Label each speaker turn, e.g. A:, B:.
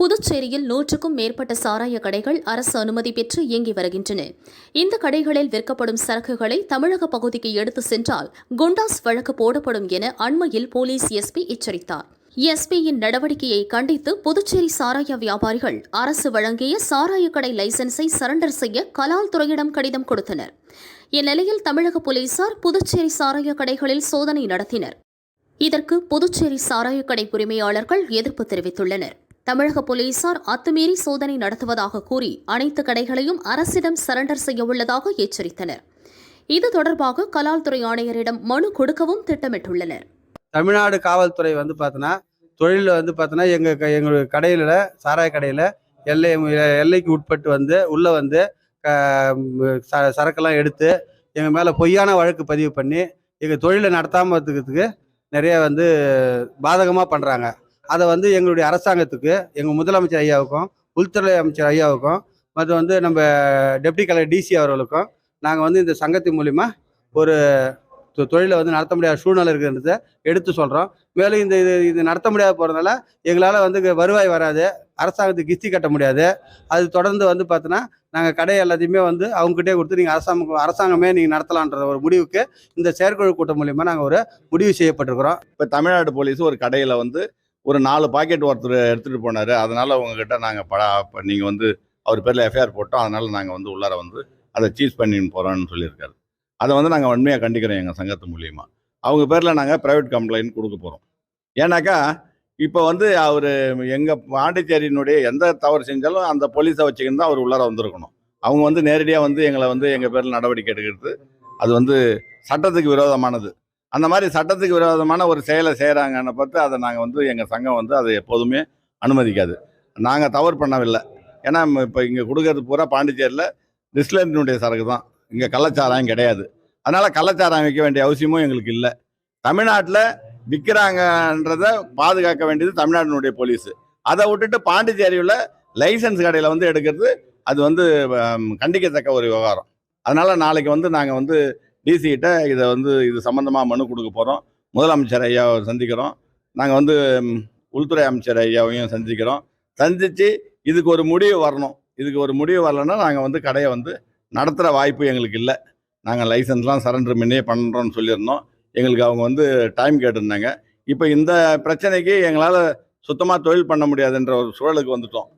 A: புதுச்சேரியில் நூற்றுக்கும் மேற்பட்ட சாராய கடைகள் அரசு அனுமதி பெற்று இயங்கி வருகின்றன. இந்த கடைகளில் விற்கப்படும் சரக்குகளை தமிழக பகுதிக்கு எடுத்து சென்றால் குண்டாஸ் வழக்கு போடப்படும் என அண்மையில் போலீஸ் எஸ்பி எச்சரித்தார். எஸ்பியின் நடவடிக்கையை கண்டித்து புதுச்சேரி சாராய வியாபாரிகள் அரசு வழங்கிய சாராய கடை லைசன்ஸை சரண்டர் செய்ய கலால் துறையிடம் கடிதம் கொடுத்தனர். இந்நிலையில் தமிழக போலீசார் புதுச்சேரி சாராய கடைகளில் சோதனை நடத்தினர். இதற்கு புதுச்சேரி சாராய கடை உரிமையாளர்கள் எதிர்ப்பு தெரிவித்துள்ளனர். தமிழக போலீசார் அத்துமீறி சோதனை நடத்துவதாக கூறி அனைத்து கடைகளையும் அரசிடம் சரண்டர் செய்ய உள்ளதாக எச்சரித்தனர். இது தொடர்பாக கலால்துறை ஆணையரிடம் மனு கொடுக்கவும் திட்டமிட்டுள்ளனர்.
B: தமிழ்நாடு காவல்துறை வந்து பார்த்தோன்னா தொழிலில் வந்து பார்த்தோன்னா எங்கள் எங்கள் கடையில் சாராய கடையில் எல்லை எல்லைக்கு உட்பட்டு வந்து உள்ளே வந்து ச சரக்கெல்லாம் எடுத்து எங்கள் மேலே பொய்யான வழக்கு பதிவு பண்ணி எங்கள் தொழிலை நடத்தாமல் இருக்கிறதுக்கு நிறைய வந்து பாதகமாக பண்ணுறாங்க அதை வந்து எங்களுடைய அரசாங்கத்துக்கு எங்கள் முதலமைச்சர் ஐயாவுக்கும் உள்துறை அமைச்சர் ஐயாவுக்கும் மற்றும் வந்து நம்ம டெப்டி கலெக்டர் டிசி அவர்களுக்கும் நாங்கள் வந்து இந்த சங்கத்தின் மூலிமா ஒரு தொழிலை வந்து நடத்த முடியாத சூழ்நிலை இருக்கிறத எடுத்து சொல்கிறோம் மேலும் இந்த இது இது நடத்த முடியாத போகிறதுனால எங்களால் வந்து வருவாய் வராது அரசாங்கத்துக்கு கிஸ்தி கட்ட முடியாது. அது தொடர்ந்து வந்து பார்த்தோன்னா நாங்கள் கடை எல்லாத்தையுமே வந்து அவங்ககிட்டே கொடுத்து நீங்கள் அரசாங்கம் அரசாங்கமே நீங்கள் நடத்தலான்ற ஒரு முடிவுக்கு இந்த செயற்குழு கூட்டம் மூலிமா நாங்கள் ஒரு முடிவு செய்யப்பட்டிருக்கிறோம்.
C: இப்போ தமிழ்நாடு போலீஸ் ஒரு கடையில் வந்து ஒரு நாலு பாக்கெட் ஒருத்தர் எடுத்துகிட்டு போனார். அதனால் உங்ககிட்ட நாங்கள் படா நீங்கள் வந்து அவர் பேரில் எஃப்ஐஆர் போட்டோம். அதனால் நாங்கள் வந்து உள்ளார வந்து அதை சீஸ் பண்ணின்னு போகிறோன்னு சொல்லியிருக்காரு. அதை வந்து நாங்கள் உண்மையாக கண்டிக்கிறோம் எங்கள் சங்கத்து மூலியமாக அவங்க பேரில் நாங்கள் ப்ரைவேட் கம்ப்ளைண்ட் கொடுக்க போகிறோம் ஏன்னாக்கா இப்போ வந்து அவர் எங்கள் பாண்டிச்சேரியினுடைய எந்த தவறு செஞ்சாலும் அந்த போலீஸை வச்சுக்கின்னு தான் அவர் உள்ளார வந்திருக்கணும். அவங்க வந்து நேரடியாக வந்து எங்களை வந்து எங்கள் பேரில் நடவடிக்கை எடுக்கிறது. அது வந்து சட்டத்துக்கு விரோதமானது. அந்த மாதிரி சட்டத்துக்கு விரோதமான ஒரு செயலை செய்கிறாங்கன்னு பார்த்து அதை நாங்கள் வந்து எங்கள் சங்கம் வந்து அதை எப்போதுமே அனுமதிக்காது. நாங்கள் தவறு பண்ணவில்லை. ஏன்னா இப்போ இங்கே கொடுக்கறது பூரா பாண்டிச்சேரியில் டிஸ்லரினுடைய சரக்கு தான். இங்கே கள்ளச்சாராயம் கிடையாது. அதனால் கள்ளச்சாராயம் வைக்க வேண்டிய அவசியமும் எங்களுக்கு இல்லை. தமிழ்நாட்டில் விற்கிறாங்கன்றதை பாதுகாக்க வேண்டியது தமிழ்நாட்டினுடைய போலீஸு. அதை விட்டுட்டு பாண்டிச்சேரியில் லைசன்ஸ் கடையில் வந்து எடுக்கிறது அது வந்து கண்டிக்கத்தக்க ஒரு விவகாரம். அதனால் நாளைக்கு வந்து நாங்கள் வந்து டிசிகிட்ட இதை வந்து இது சம்மந்தமாக மனு கொடுக்க போகிறோம் முதலமைச்சர் ஐயாவை சந்திக்கிறோம். நாங்கள் வந்து உள்துறை அமைச்சர் ஐயாவையும் சந்திக்கிறோம். சந்தித்து இதுக்கு ஒரு முடிவு வரணும். இதுக்கு ஒரு முடிவு வரலன்னா நாங்கள் வந்து கடையை வந்து நடத்துகிற வாய்ப்பு எங்களுக்கு இல்லை. நாங்கள் லைசன்ஸ்லாம் சரண்டர் முன்னே பண்ணுறோன்னு சொல்லியிருந்தோம். எங்களுக்கு அவங்க வந்து டைம் கேட்டிருந்தாங்க. இப்போ இந்த பிரச்சனைக்கு எங்களால் சுத்தமாக தொழில் பண்ண முடியாதுன்ற ஒரு சூழலுக்கு வந்துட்டோம்.